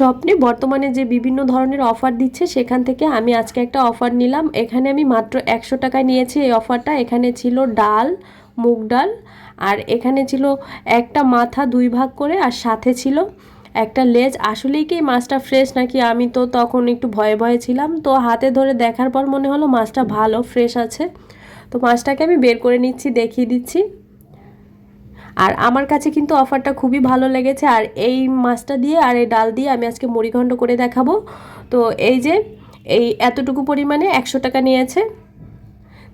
স্বপ্নে বর্তমানে যে বিভিন্ন ধরনের অফার দিচ্ছে, সেখান থেকে আমি আজকে একটা অফার নিলাম। এখানে আমি মাত্র একশো টাকায় নিয়েছি এই অফারটা এখানে ছিল ডাল, মুগ ডাল, আর এখানে ছিল একটা মাথা দুই ভাগ করে, আর সাথে ছিল একটা লেজ। আসলেই কি মাছটা ফ্রেশ নাকি? আমি তো তখন একটু ভয়ে ভয়ে ছিলাম। তো হাতে ধরে দেখার পর মনে হলো মাছটা ভালো ফ্রেশ আছে। তো মাছটাকে আমি বের করে নিচ্ছি, দেখিয়ে দিচ্ছি। আর আমার কাছে কিন্তু অফারটা খুবই ভালো লেগেছে। আর এই মাছটা দিয়ে আর এই ডাল দিয়ে আমি আজকে মুড়িঘণ্ট করে দেখাবো। তো এই যে, এই এতটুকু পরিমাণে একশো টাকা নিয়েছে।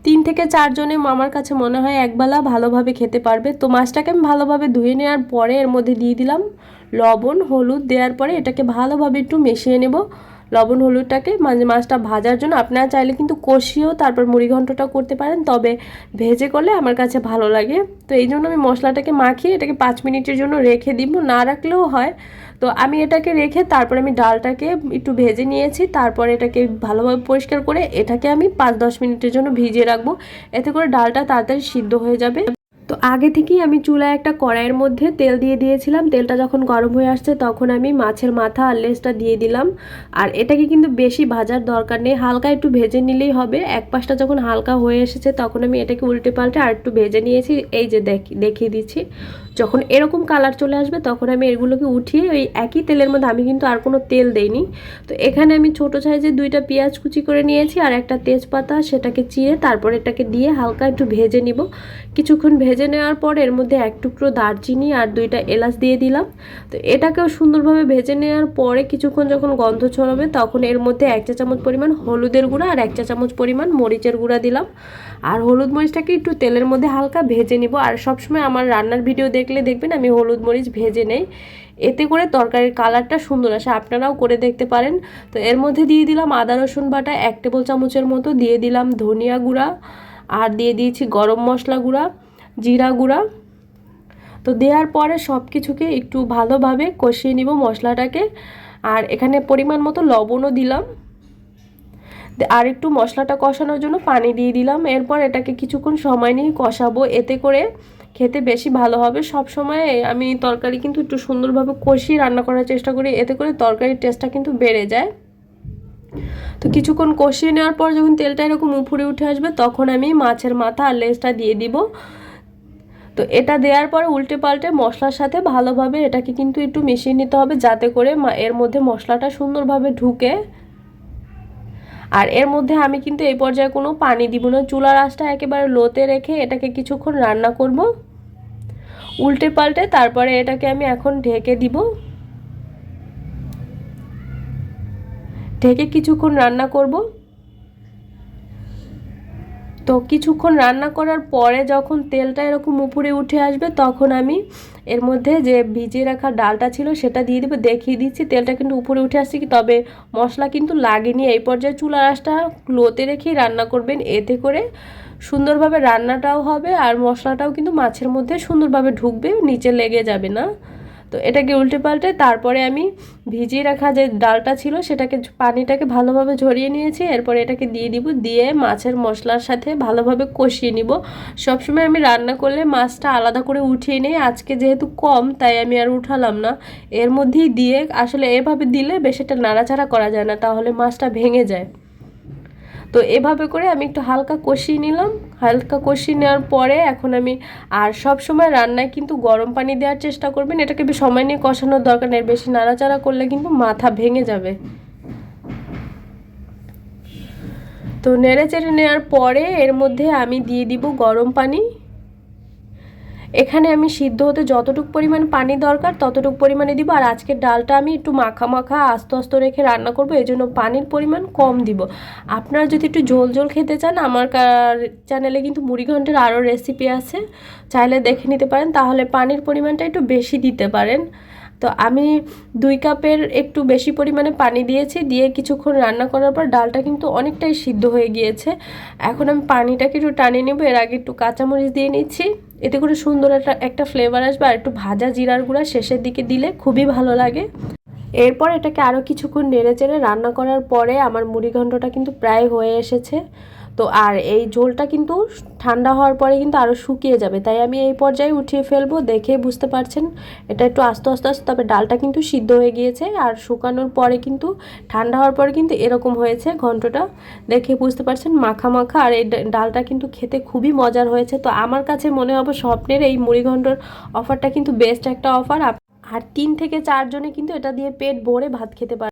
তিন থেকে চারজনে আমার কাছে মনে হয় একবেলা ভালোভাবে খেতে পারবে। তো মাছটাকে আমি ভালোভাবে ধুয়ে নেওয়ার পরে এর মধ্যে দিয়ে দিলাম। লবণ, হলুদ দেওয়ার পরে এটাকে ভালোভাবে একটু মিশিয়ে নেব। লবণ হলুদটাকে মানে মাছটা ভাজার জন্য আপনারা চাইলে কিন্তু কষিয়েও তারপর মুড়ি ঘন্টটা করতে পারেন, তবে ভেজে করলে আমার কাছে ভালো লাগে। তো এই জন্য আমি মশলাটাকে মাখিয়ে এটাকে পাঁচ মিনিটের জন্য রেখে দিব, না রাখলেও হয়। তো আমি এটাকে রেখে তারপর আমি ডালটাকে একটু ভেজে নিয়েছি, তারপর এটাকে ভালোভাবে পরিষ্কার করে এটাকে আমি পাঁচ দশ মিনিটের জন্য ভিজিয়ে রাখব। এতে করে ডালটা তাড়াতাড়ি সিদ্ধ হয়ে যাবে। আগে থেকেই আমি চুলায় একটা কড়াইয়ের মধ্যে তেল দিয়ে দিয়েছিলাম। তেলটা যখন গরম হয়ে আসছে তখন আমি মাছের মাথা আর লেসটা দিয়ে দিলাম। আর এটাকে কিন্তু বেশি ভাজার দরকার নেই। হালকা একটু ভেজে নিলেই হবে। এক পাশটা যখন হালকা হয়ে এসেছে তখন আমি এটাকে উল্টে পাল্টে আর একটু ভেজে নিয়েছি। এই যে দেখি, দেখিয়ে দিচ্ছি। যখন এরকম কালার চলে আসবে, তখন আমি এগুলোকে উঠিয়ে ওই একই তেলের মধ্যে, আমি কিন্তু আর কোনো তেল দেইনি। তো এখানে আমি ছোট সাইজে দুইটা পেঁয়াজ কুচি করে নিয়েছি আর একটা তেজপাতা, সেটাকে চিয়ে তারপর এটাকে দিয়ে হালকা একটু ভেজে নিব। কিছুক্ষণ ভেজে নেওয়ার পর এর মধ্যে এক টুকরো দারচিনি আর দুইটা এলাচ দিয়ে দিলাম। তো এটাকেও সুন্দরভাবে ভেজে নেওয়ার পরে কিছুক্ষণ যখন গন্ধ ছড়াবে, তখন এর মধ্যে এক চা চামচ পরিমাণ হলুদের গুঁড়া আর এক চা চামচ পরিমাণ মরিচের গুঁড়া দিলাম। আর হলুদ মরিচটাকে একটু তেলের মধ্যে হালকা ভেজে নিব। আর সবসময় আমার রান্নার ভিডিও দেখলে দেখবেন আমি হলুদ মরিচ ভেজে নেই। এতে করে তরকারির কালারটা সুন্দর আসে, আপনারাও করে দেখতে পারেন। তো এর মধ্যে দিয়ে দিলাম আদা, রসুন বাটা, এক টেবিল চামচের মতো। দিয়ে দিলাম ধনিয়া গুঁড়া আর দিয়ে দিয়েছি গরম মশলা গুঁড়া, জিরা গুঁড়া। তো দেওয়ার পরে সব কিছুকে একটু ভালোভাবে কষিয়ে নিব মশলাটাকে। আর এখানে পরিমাণ মতো লবণও দিলাম। আর একটু মশলাটা কষানোর জন্য পানি দিয়ে দিলাম। এরপর এটাকে কিছুক্ষণ সময় নিয়ে কষাবো। এতে করে খেতে বেশি ভালো হবে। সব সময় আমি তরকারি কিন্তু একটু সুন্দরভাবে কষিয়ে রান্না করার চেষ্টা করি। এতে করে তরকারির টেস্টটা কিন্তু বেড়ে যায়। তো কিছুক্ষণ কষিয়ে নেওয়ার পর যখন তেলটা এরকম উপরে উঠে আসবে, তখন আমি মাছের মাথা আর লেজটা দিয়ে দিব। তো এটা দেওয়ার পরে উল্টে পাল্টে মশলার সাথে ভালোভাবে এটাকে কিন্তু একটু মিশিয়ে নিতে হবে, যাতে করে এর মধ্যে মশলাটা সুন্দরভাবে ঢুকে। আর এর মধ্যে আমি কিন্তু এই পর্যায়ে কোনো পানি দিব না। চুলার আঁচটা একেবারে লোতে রেখে এটাকে কিছুক্ষণ রান্না করব। উল্টে পাল্টে তারপরে এটাকে আমি এখন ঢেকে দিব। ঢেকে কিছুক্ষণ রান্না করব। তো কিছুক্ষণ রান্না করার পরে যখন তেলটা এরকম উপরে উঠে আসবে, তখন আমি এর মধ্যে যে ভিজিয়ে রাখা ডালটা ছিল সেটা দিয়ে দেবো, দেখিয়ে দিচ্ছি। তেলটা কিন্তু উপরে উঠে আসছে কি, তবে মশলা কিন্তু লাগেনি। এই পর্যায়ে চুলা আঁচটা লোতে রেখেই রান্না করবেন। এতে করে সুন্দরভাবে রান্নাটাও হবে আর মশলাটাও কিন্তু মাছের মধ্যে সুন্দরভাবে ঢুকবে, নিচে লেগে যাবে না। তো এটাকে উল্টে পাল্টে তারপরে আমি ভিজিয়ে রাখা যে ডালটা ছিল সেটাকে পানিটাকে ভালোভাবে ঝরিয়ে নিয়েছি। এরপরে এটাকে দিয়ে দিব, দিয়ে মাছের মশলার সাথে ভালোভাবে কষিয়ে নিব। সবসময় আমি রান্না করলে মাছটা আলাদা করে উঠিয়ে নিই। আজকে যেহেতু কম, তাই আমি আর উঠালাম না। এর মধ্যেই দিয়ে আসলে এভাবে দিলে বেশ একটা নাড়াচাড়া করা যায় না, তাহলে মাছটা ভেঙে যায়। তো এভাবে করে আমি একটু হালকা কষিয়ে নিলাম। হালকা কষিয়ে নেওয়ার পরে এখন আমি আর সব সময় রান্নায় কিন্তু গরম পানি দেওয়ার চেষ্টা করবেন। এটাকে সময় নিয়ে কষানোর দরকার নেই। বেশি নাড়াচাড়া করলে কিন্তু মাথা ভেঙে যাবে। তো নেড়ে চেড়ে নেওয়ার পরে এর মধ্যে আমি দিয়ে দিব গরম পানি। এখানে আমি সিদ্ধ হতে যতটুকু পরিমাণ পানি দরকার ততটুকু পরিমাণে দিব। আর আজকের ডালটা আমি একটু মাখা মাখা আস্তে আস্তে রেখে রান্না করব, এই জন্য পানির পরিমাণ কম দিব। আপনারা যদি একটু ঝোল ঝোল খেতে চান, আমার চ্যানেলে কিন্তু মুড়ি ঘন্টের আরও রেসিপি আছে, চাইলে দেখে নিতে পারেন। তাহলে পানির পরিমাণটা একটু বেশি দিতে পারেন। তো আমি দুই কাপের একটু বেশি পরিমাণে পানি দিয়েছি, দিয়ে কিছুক্ষণ রান্না করার পর ডালটা কিন্তু অনেকটাই সিদ্ধ হয়ে গিয়েছে। এখন আমি পানিটাকে একটু টানিয়ে নেব, এর আগে একটু কাঁচামরিচ দিয়ে নিচ্ছি। এতে করে সুন্দর একটা একটা ফ্লেভার আসবে আর একটু ভাজা জিরার গুঁড়া শেষের দিকে দিলে খুবই ভালো লাগে। এরপর এটাকে আরও কিছুক্ষণ নেড়ে চেড়ে রান্না করার পরে আমার মুড়িঘণ্ডটা কিন্তু প্রায় হয়ে এসেছে। তো আর এই ঝোলটা কিন্তু ঠান্ডা হওয়ার পরে কিন্তু আরও শুকিয়ে যাবে। তাই আমি এই পর্যায়ে উঠিয়ে ফেলব, দেখে বুঝতে পারছেন? এটা একটু আস্তে আস্তে আস্তে, তবে ডালটা কিন্তু সিদ্ধ হয়ে গিয়েছে আর শুকানোর পরে কিন্তু ঠান্ডা হওয়ার পরে কিন্তু এরকম হয়েছে ঘন্টটা। দেখে বুঝতে পারছেন? মাখা মাখা আর এই ডালটা কিন্তু খেতে খুবই মজার হয়েছে। তো আমার কাছে মনে হবে স্বপ্নের এই মুড়িঘণ্টর অফারটা কিন্তু বেস্ট একটা অফার। আর তিন থেকে চারজনে কিন্তু এটা দিয়ে পেট ভরে ভাত খেতে পারে